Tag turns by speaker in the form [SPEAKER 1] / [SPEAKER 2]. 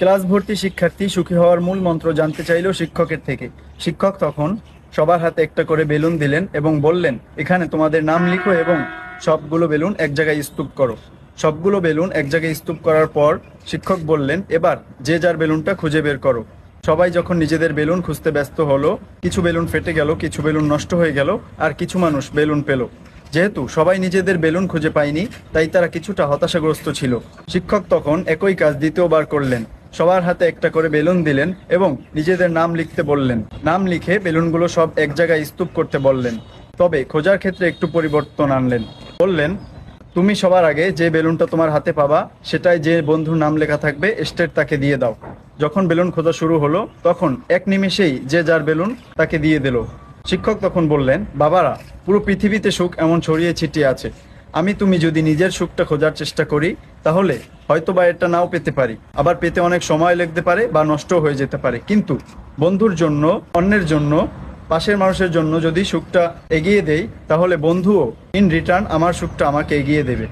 [SPEAKER 1] Class ভর্তি শিক্ষার্থী সুখী হওয়ার মূল মন্ত্র জানতে চাইল শিক্ষকের থেকে। শিক্ষক তখন সবার হাতে একটা করে বেলুন দিলেন এবং বললেন, এখানে তোমাদের নাম লিখো এবং সবগুলো বেলুন এক জায়গায় স্তূপ করো। সবগুলো বেলুন এক জায়গায় স্তূপ করার পর শিক্ষক বললেন, এবার যে যার বেলুনটা খুঁজে বের করো। সবাই যখন নিজেদের বেলুন খুঁজতে ব্যস্ত হলো, কিছু বেলুন ফেটে গেল, কিছু বেলুন নষ্ট হয়ে গেল, আর কিছু মানুষ বেলুন পেল। যেহেতু সবাই নিজেদের বেলুন খুঁজে পায়নি, তাই তারা কিছুটা হতাশাগ্রস্ত ছিল। শিক্ষক তখন একই কাজ দ্বিতীয়বার করলেন। সবার হাতে একটা করে বেলুন দিলেন এবং নিজেদের নাম লিখতে বললেন। নাম লিখে বেলুনগুলো সব এক জায়গায় স্তূপ করতে বললেন। তবে খোঁজার ক্ষেত্রে একটু পরিবর্তন আনলেন। বললেন, তুমি সবার আগে যে বেলুনটা তোমার হাতে পাবা, সেটাই যে বন্ধুর নাম লেখা থাকবে স্টেট তাকে দিয়ে দাও। যখন বেলুন খোঁজা শুরু হলো, তখন এক নিমেষেই যে যার বেলুন তাকে দিয়ে দিল। শিক্ষক তখন বললেন, বাবারা, পুরো পৃথিবীতে সুখ এমন ছড়িয়ে ছিটিয়ে আছে। আমি তুমি যদি নিজের সুখটা খোঁজার চেষ্টা করি, তাহলে হয়তো বা এটা নাও পেতে পারি। আবার পেতে অনেক সময় লাগতে পারে বা নষ্ট হয়ে যেতে পারে। কিন্তু বন্ধুর জন্য, অন্যের জন্য, পাশের মানুষের জন্য যদি সুখটা এগিয়ে দেই, তাহলে বন্ধুও ইন রিটার্ন আমার সুখটা আমাকে এগিয়ে দেবে।